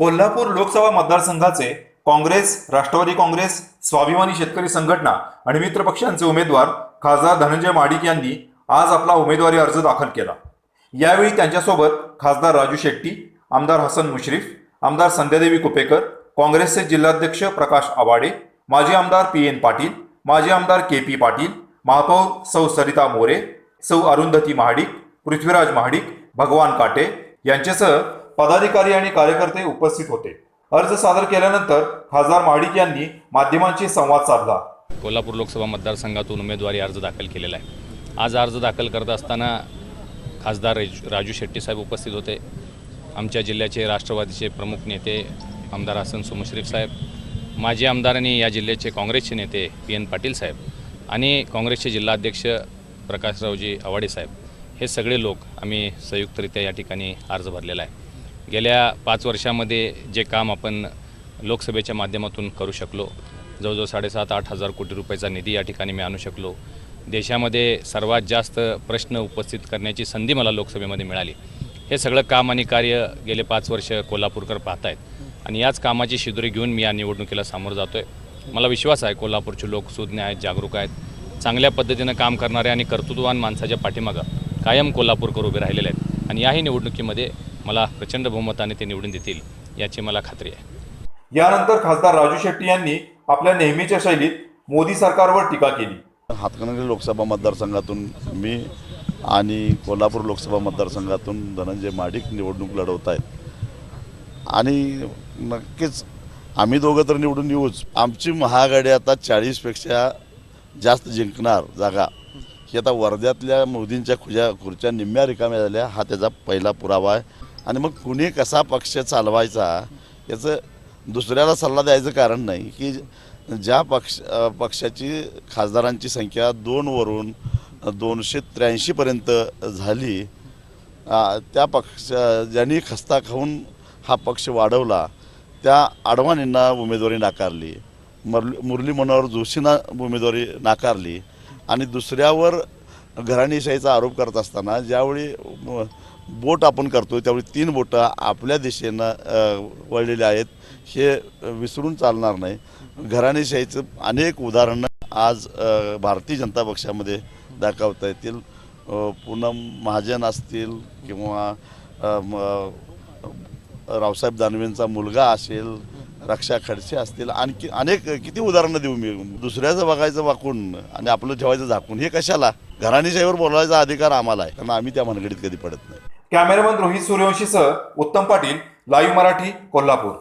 कोल्हापूर लोकसभा मतदारसंघाचे काँग्रेस राष्ट्रवादी काँग्रेस स्वाभिमानी शेतकरी संघटना आणि मित्र पक्षांचे उमेदवार खासदार धनंजय माडिक यांनी आज आपला उमेदवारी अर्ज दाखल केला. यावेळी त्यांच्यासोबत खासदार राजू शेट्टी आमदार हसन मुश्रीफ आमदार संध्यादेवी कुपेकर काँग्रेसचे जिल्हाध्यक्ष प्रकाश आवाडे माजी आमदार पी एन पाटील माजी आमदार के पी पाटील महापौर सौ सरिता मोरे सौ अरुंधती महाडिक पृथ्वीराज महाडिक भगवान काटे यांच्यासह पदाधिकारी आणि कार्यकर्ते उपस्थित होते. अर्ज सादर केल्यानंतर खासदार माडिक यांनी माध्यमांशी संवाद साधला. कोल्हापूर लोकसभा मतदारसंघातून उमेदवारी अर्ज दाखल केलेला आहे. आज अर्ज दाखल करत असताना खासदार राजू शेट्टी साहेब उपस्थित होते. आमच्या जिल्ह्याचे राष्ट्रवादीचे प्रमुख नेते आमदार हसन सुमुश्रीफ साहेब माजी आमदारांनी या जिल्ह्याचे काँग्रेसचे नेते पी एन पाटील साहेब आणि काँग्रेसचे जिल्हाध्यक्ष प्रकाशरावजी आवाडे साहेब. हे सगळे लोक आम्ही संयुक्तरित्या या ठिकाणी अर्ज भरलेला आहे. गेल्या पाच वर्षामध्ये जे काम आपण लोकसभेच्या माध्यमातून करू शकलो जवळजवळ साडेसात आठ हजार कोटी रुपयाचा निधी या ठिकाणी मी आणू शकलो देशामध्ये सर्वात जास्त प्रश्न उपस्थित करण्याची संधी मला लोकसभेमध्ये मिळाली. हे सगळं काम आणि कार्य गेले पाच वर्ष कोल्हापूरकर पाहत आहेत आणि याच कामाची शिदुरी घेऊन मी या निवडणुकीला सामोरं जातो आहे मला विश्वास आहे कोल्हापूरचे लोक सुज्ञ आहेत जागरूक आहेत चांगल्या पद्धतीनं काम करणारे आणि कर्तृत्ववान माणसाच्या पाठीमागं कायम कोल्हापूरकर उभे राहिलेले आहेत. आणि याही निवडणुकीमध्ये मला प्रचंड बहुमताने ते निवडून देतील याची मला खात्री आहे. यानंतर खासदार राजू शेट्टी यांनी आपल्या नेहमीच्या शैलीत मोदी सरकारवर टीका केली. हातकणंगले लोकसभा मतदारसंघातून मी आणि कोल्हापूर लोकसभा मतदारसंघातून धनंजय महाडिक निवडणूक लढवत आहेत. आणि नक्कीच आम्ही दोघं तर निवडून येऊच. आमची महाआघाडी आता चाळीसपेक्षा जास्त जिंकणार जागा. ही आता वर्ध्यातल्या मोदींच्या खुर्च्या खुर्च्या निम्म्या रिकाम्या झाल्या हा त्याचा पहिला पुरावा आहे. आणि मग कुणी कसा पक्ष चालवायचा याचं दुसऱ्याला सल्ला द्यायचं कारण नाही की ज्या पक्ष पक्षाची खासदारांची संख्या दोनवरून दोनशे त्र्याऐंशीपर्यंत झाली त्या पक्ष ज्यांनी खस्ता खाऊन हा पक्ष वाढवला त्या आडवाणींना उमेदवारी नाकारली मुरली मुरली मनोहर जोशींना उमेदवारी नाकारली आणि दुसऱ्यावर घराणेशाहीचा आरोप करत असताना ज्यावेळी बोट आपण करतो त्यावेळी तीन बोटं आपल्या दिशेनं अ, वळलेली आहेत हे विसरून चालणार नाही. घराणेशाहीचं अनेक उदाहरणं आज भारतीय जनता पक्षामध्ये दाखवता येतील. पूनम महाजन असतील किंवा रावसाहेब दानवेंचा मुलगा असेल रक्षा खडसे असतील आणखी अनेक किती उदाहरणं देऊ मी? दुसऱ्याचं बघायचं वाकून आणि आपलं ठेवायचं झाकून हे कशाला? घराणेशाहीवर बोलायचा अधिकार आम्हाला आहे. कारण आम्ही त्या मनगडीत कधी पडत नाही. कॅमेरामन रोहित सूर्यवंशीसह उत्तम पाटील लाईव्ह मराठी कोल्हापूर.